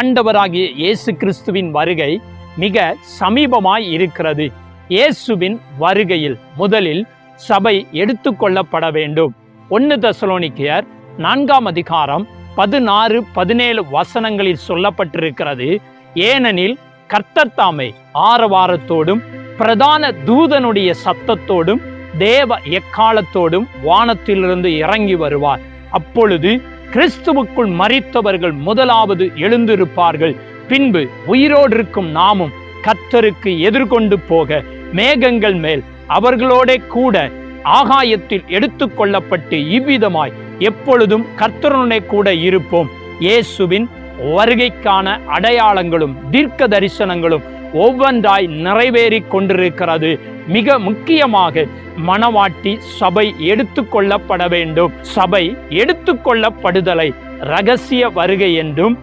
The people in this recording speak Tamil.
ஆண்டவராகிய இயேசு கிறிஸ்துவின் வருகை மிக சமீபமாய் இருக்கிறது. இயேசுவின் வருகையில் முதலில் சபை எடுத்துக்கொள்ளப்பட வேண்டும். ஒன்று தசலோனிக்கியர் நான்காம் அதிகாரம் பதினாறு பதினேழு வசனங்களில் சொல்லப்பட்டிருக்கிறது. ஏனெனில் கர்த்தர் தாமே ஆரவாரத்தோடும் பிரதான தூதனுடைய சத்தத்தோடும் தேவ எக்காலத்தோடும் வானத்திலிருந்து இறங்கி வருவார். அப்பொழுது கிறிஸ்துவுக்குள் மறித்தவர்கள் முதலாவது எழுந்திருப்பார்கள். பின்பு உயிரோடு இருக்கும் நாமும் கத்தருக்கு எதிர்கொண்டு போக மேகங்கள் மேல் அவர்களோட கூட ஆகாயத்தில் எடுத்துக்கொள்ளப்பட்டு இவ்விதமாய் எப்பொழுதும் கர்த்தருடனே கூட இருப்போம். இயேசுவின் வருகைக்கான அடையாளங்களும் தீர்க்க தரிசனங்களும் ஒவ்வொன்றாய் நிறைவேறி கொண்டிருக்கிறது. மிக முக்கியமாக மணவாட்டி சபை எடுத்துக்கொள்ளப்பட வேண்டும். சபை எடுத்துக்கொள்ளப்படுதலை ரகசிய வருகை என்றும்